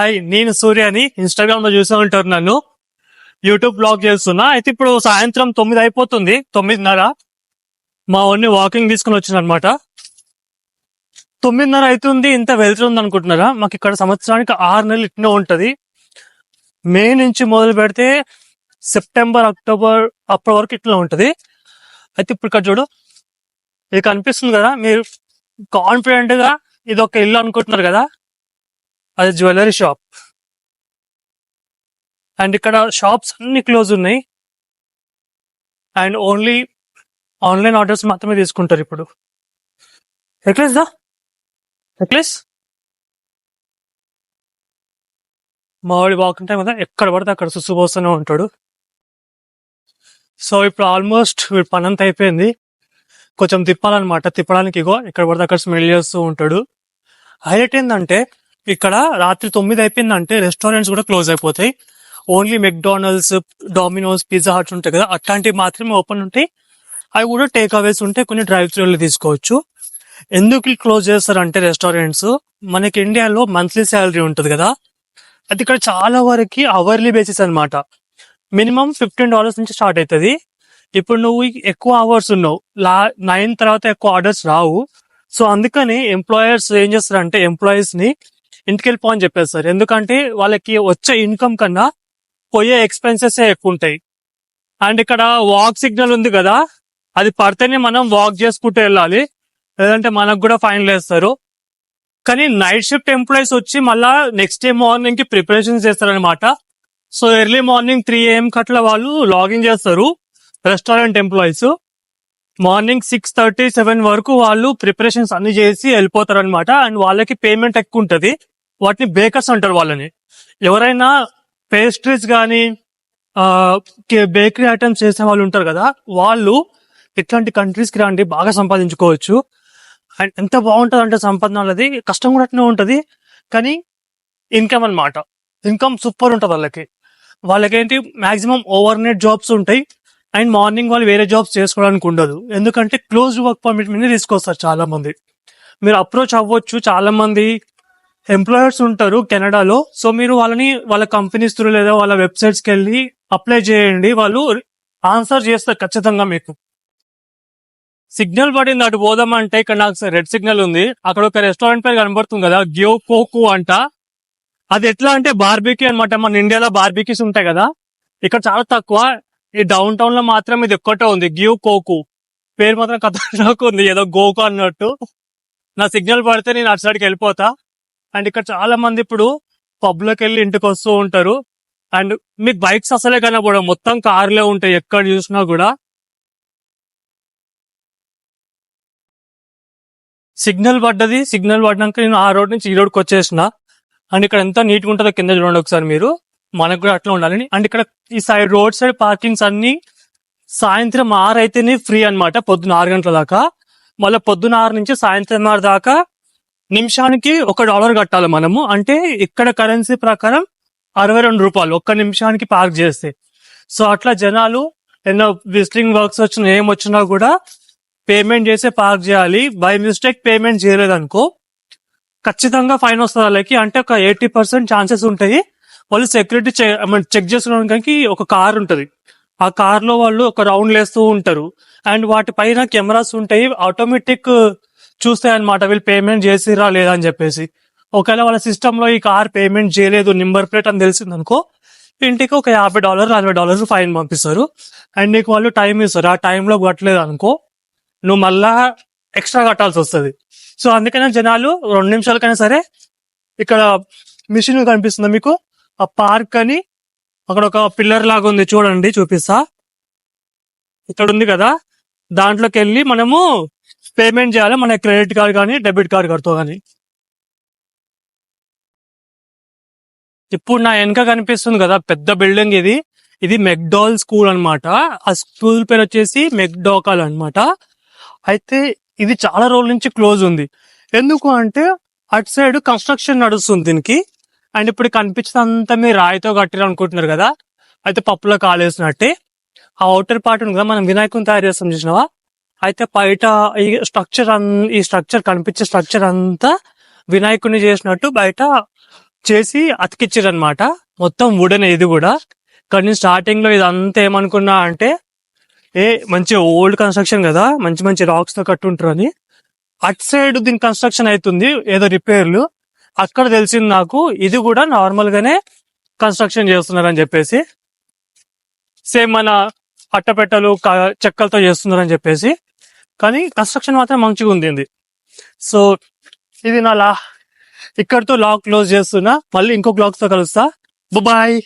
Hi నేను సూర్య అని ఇన్స్టాగ్రామ్లో చూసే ఉంటారు నన్ను. యూట్యూబ్ బ్లాగ్ చేస్తున్నా. అయితే ఇప్పుడు సాయంత్రం తొమ్మిది అయిపోతుంది. తొమ్మిదిన్నర. మా ఓన్ని వాకింగ్ తీసుకుని వచ్చిన అనమాట తొమ్మిదిన్నర అవుతుంది ఇంత వెళ్తుంది అనుకుంటున్నారా మాకు ఇక్కడ సంవత్సరానికి ఆరు నెలలు ఇట్నే ఉంటుంది. మే నుంచి మొదలు పెడితే సెప్టెంబర్ అక్టోబర్ అప్పటి వరకు ఇట్లా ఉంటుంది. అయితే ఇప్పుడు ఇక్కడ చూడు ఇది కనిపిస్తుంది కదా మీరు కాన్ఫిడెంట్గా ఇది ఒక ఇల్లు అనుకుంటున్నారు కదా అది జ్యువెలరీ షాప్ అండ్ ఇక్కడ షాప్స్ అన్ని క్లోజ్ ఉన్నాయి. అండ్ ఓన్లీ ఆన్లైన్ ఆర్డర్స్ మాత్రమే తీసుకుంటారు ఇప్పుడు. నెక్లెస్ దా? నెక్లెస్ మావాడి బాగుంటాయి కదా ఎక్కడ పడితే అక్కడ సుసుపోస్తూనే ఉంటాడు. సో ఇప్పుడు ఆల్మోస్ట్ వీడి పని అంతా అయిపోయింది. కొంచెం తిప్పాలన్నమాట. తిప్పడానికి ఇగో ఇక్కడ పడితే అక్కడ స్మెల్ చేస్తూ ఉంటాడు. హైలైట్ ఏంటంటే ఇక్కడ రాత్రి తొమ్మిది అయిపోయిందంటే రెస్టారెంట్స్ కూడా క్లోజ్ అయిపోతాయి. Only McDonald's Domino's pizza huts ఉంటాయి కదా అట్లాంటివి మాత్రమే ఓపెన్ ఉంటాయి. అవి కూడా టేక్ అవేస్ ఉంటే కొన్ని డ్రైవ్ త్రూలు తీసుకోవచ్చు. ఎందుకు క్లోజ్ చేస్తారంటే రెస్టారెంట్స్ మనకి ఇండియాలో మంత్లీ శాలరీ ఉంటుంది కదా. అది ఇక్కడ చాలా వరకు అవర్లీ బేసిస్ అన్నమాట. మినిమం ఫిఫ్టీన్ డాలర్స్ నుంచి స్టార్ట్ అవుతుంది ఇప్పుడు నువ్వు ఎక్కువ అవర్స్ ఉన్నావు లా నైన్ తర్వాత ఎక్కువ ఆర్డర్స్ రావు. సో అందుకని ఎంప్లాయర్స్ ఏం చేస్తారంటే ఎంప్లాయీస్ని ఇంటికి వెళ్ళిపో అని చెప్పేస్తారు ఎందుకంటే వాళ్ళకి వచ్చే ఇన్కమ్ కన్నా పోయే ఎక్స్పెన్సెస్ ఎక్కువ ఉంటాయి. అండ్ ఇక్కడ వాక్ సిగ్నల్ ఉంది కదా అది పడితేనే మనం వాక్ చేసుకుంటూ వెళ్ళాలి. లేదంటే మనకు కూడా ఫైన్ వేస్తారు కానీ నైట్ షిఫ్ట్ ఎంప్లాయీస్ వచ్చి మళ్ళా నెక్స్ట్ డే మార్నింగ్కి ప్రిపరేషన్ చేస్తారనమాట so early morning three AM కట్ల వాళ్ళు లాగిన్ చేస్తారు restaurant employees. Morning six thirty seven వరకు వాళ్ళు ప్రిపరేషన్స్ అన్ని చేసి వెళ్ళిపోతారు అనమాట అండ్ వాళ్ళకి పేమెంట్ ఎక్కువ ఉంటుంది. వాటిని బేకర్స్ అంటారు వాళ్ళని. ఎవరైనా పేస్ట్రీస్ కానీ బేకరీ ఐటమ్స్ చేసే వాళ్ళు ఉంటారు కదా వాళ్ళు ఇట్లాంటి కంట్రీస్కి రాండి బాగా సంపాదించుకోవచ్చు. అండ్ ఎంత బాగుంటుంది అంటే సంపాదన వాళ్ళది కష్టం కూడా అట్నే ఉంటుంది కానీ ఇన్కమ్ అన్నమాట. ఇన్కమ్ సూపర్ ఉంటుంది వాళ్ళకి. వాళ్ళకేంటి మాక్సిమం ఓవర్ నైట్ జాబ్స్ ఉంటాయి అండ్ మార్నింగ్ వాళ్ళు వేరే జాబ్స్ చేసుకోవడానికి ఉండదు. ఎందుకంటే క్లోజ్ వర్క్ పర్మిట్ మీద తీసుకొస్తారు చాలా మంది మీరు అప్రోచ్ అవ్వచ్చు చాలా మంది ఎంప్లాయర్స్ ఉంటారు కెనడాలో. సో మీరు వాళ్ళని వాళ్ళ కంపెనీస్ త్రూ లేదా వాళ్ళ వెబ్సైట్స్కి వెళ్ళి అప్లై చేయండి. వాళ్ళు ఆన్సర్ చేస్తారు ఖచ్చితంగా మీకు. సిగ్నల్ పడింది అటు పోదామంటే ఇక్కడ నాకు రెడ్ సిగ్నల్ ఉంది. అక్కడ ఒక రెస్టారెంట్ పేరు కనబడుతుంది కదా గ్యో కోకు అంట. అది ఎట్లా అంటే బార్బీక్యూ అనమాట మన ఇండియాలో బార్బీక్యూస్ ఉంటాయి కదా. ఇక్కడ చాలా తక్కువ. ఈ డౌన్ టౌన్లో మాత్రం ఇది ఒక్కటే ఉంది గ్యూ కోకు పేరు మాత్రం కథ ఉంది ఏదో గోకు అన్నట్టు. నా సిగ్నల్ పడితే నేను అటు సైడ్కి వెళ్ళిపోతా. అండ్ ఇక్కడ చాలా మంది ఇప్పుడు పబ్లోకి వెళ్ళి ఇంటికి వస్తూ ఉంటారు. అండ్ మీకు బైక్స్ అసలే కనబడవు. మొత్తం కార్లే ఉంటాయి. ఎక్కడ చూసినా కూడా. సిగ్నల్ పడ్డది. సిగ్నల్ పడ్డాక నేను ఆ రోడ్ నుంచి ఈ రోడ్కి వచ్చేసిన. అండ్ ఇక్కడ ఎంత నీట్గా ఉంటుందో కింద చూడండి ఒకసారి మీరు. మనకు కూడా అట్లా ఉండాలని అండ్ ఇక్కడ ఈ సైడ్ రోడ్ సైడ్ పార్కింగ్స్ అన్ని సాయంత్రం ఆరు అయితేనే ఫ్రీ అన్నమాట. పొద్దున ఆరు గంటల దాకా. మళ్ళీ పొద్దున ఆరు నుంచి సాయంత్రం ఆరు దాకా నిమిషానికి ఒక డాలర్ కట్టాలి మనము. అంటే ఇక్కడ కరెన్సీ ప్రకారం అరవై రెండు రూపాయలు ఒక్క నిమిషానికి పార్క్ చేస్తే. సో అట్లా జనాలు ఎన్నో విజిటింగ్ వర్క్స్ వచ్చినా ఏం వచ్చినా కూడా పేమెంట్ చేసే పార్క్ చేయాలి. బై మిస్టేక్ పేమెంట్ చేయలేదనుకో ఖచ్చితంగా ఫైన్ వస్తుంది వాళ్ళకి. అంటే ఒక ఎయిటీ పర్సెంట్ ఛాన్సెస్ ఉంటాయి. వాళ్ళు సెక్యూరిటీ చెక్ చేసుకోవడానికి ఒక కార్ ఉంటుంది. ఆ కార్లో వాళ్ళు ఒక రౌండ్ వేస్తూ ఉంటారు. అండ్ వాటి పైన కెమెరాస్ ఉంటాయి. ఆటోమేటిక్ చూస్తే అనమాట వీళ్ళు పేమెంట్ చేసిరా లేదా అని చెప్పేసి. ఒకవేళ వాళ్ళ సిస్టంలో ఈ కార్ పేమెంట్ చేయలేదు నెంబర్ ప్లేట్ అని తెలిసింది అనుకో ఇంటికి ఒక యాభై డాలర్ నలభై డాలర్స్ ఫైన్ పంపిస్తారు. అండ్ నీకు వాళ్ళు టైం ఇస్తారు. ఆ టైంలో కట్టలేదు అనుకో నువ్వు మళ్ళా ఎక్స్ట్రా కట్టాల్సి వస్తుంది. సో అందుకనే జనాలు రెండు నిమిషాలకైనా సరే ఇక్కడ మిషన్ కనిపిస్తుంది మీకు? ఆ పార్క్ అని అక్కడ ఒక పిల్లర్ లాగా ఉంది చూడండి చూపిస్తా. ఇక్కడ ఉంది కదా. దాంట్లోకి వెళ్ళి మనము పేమెంట్ చేయాలి మన క్రెడిట్ కార్డ్ కానీ డెబిట్ కార్డ్ కార్డుతో కానీ. ఇప్పుడు నా వెనక కనిపిస్తుంది కదా పెద్ద బిల్డింగ్ ఇది. ఇది మెక్డాల్ స్కూల్ అన్నమాట. ఆ స్కూల్ పేరు వచ్చేసి మెక్డాకాల్ అనమాట అయితే ఇది చాలా రోజుల నుంచి క్లోజ్ ఉంది. ఎందుకు అంటే అటు సైడ్ కన్స్ట్రక్షన్ నడుస్తుంది దీనికి. అండ్ ఇప్పుడు కనిపించినంత మీరు రాయితో కట్టారు అనుకుంటున్నారు కదా. అయితే పప్పులో కాలేసినట్టే. ఆ అవుటర్ పార్ట్ ఉంది కదా మనం వినాయకుని తయారు చేస్తాం చూసినావా? అయితే బయట ఈ స్ట్రక్చర్ ఈ స్ట్రక్చర్ కనిపించే స్ట్రక్చర్ అంతా వినాయకుడిని చేసినట్టు బయట చేసి అతికిచ్చారనమాట మొత్తం వుడెన్ ఇది కూడా. కానీ స్టార్టింగ్లో ఇదంతా ఏమనుకున్నా అంటే ఏ మంచి ఓల్డ్ కన్స్ట్రక్షన్ కదా మంచి మంచి రాక్స్తో కట్టుంటారు అని అట్ సైడ్ దీని కన్స్ట్రక్షన్ అవుతుంది ఏదో రిపేర్లు. అక్కడ తెలిసింది నాకు ఇది కూడా నార్మల్ గానే కన్స్ట్రక్షన్ చేస్తున్నారని చెప్పేసి. సేమ్ మన అట్టపెట్టలు క- చెక్కలతో చేస్తున్నారని చెప్పేసి. కానీ కన్స్ట్రక్షన్ మాత్రం మంచిగా ఉంది సో ఇది నా లా. ఇక్కడితో లాక్ క్లోజ్ చేస్తున్నా. మళ్ళీ ఇంకొక లాక్ కలుస్తా. బాయ్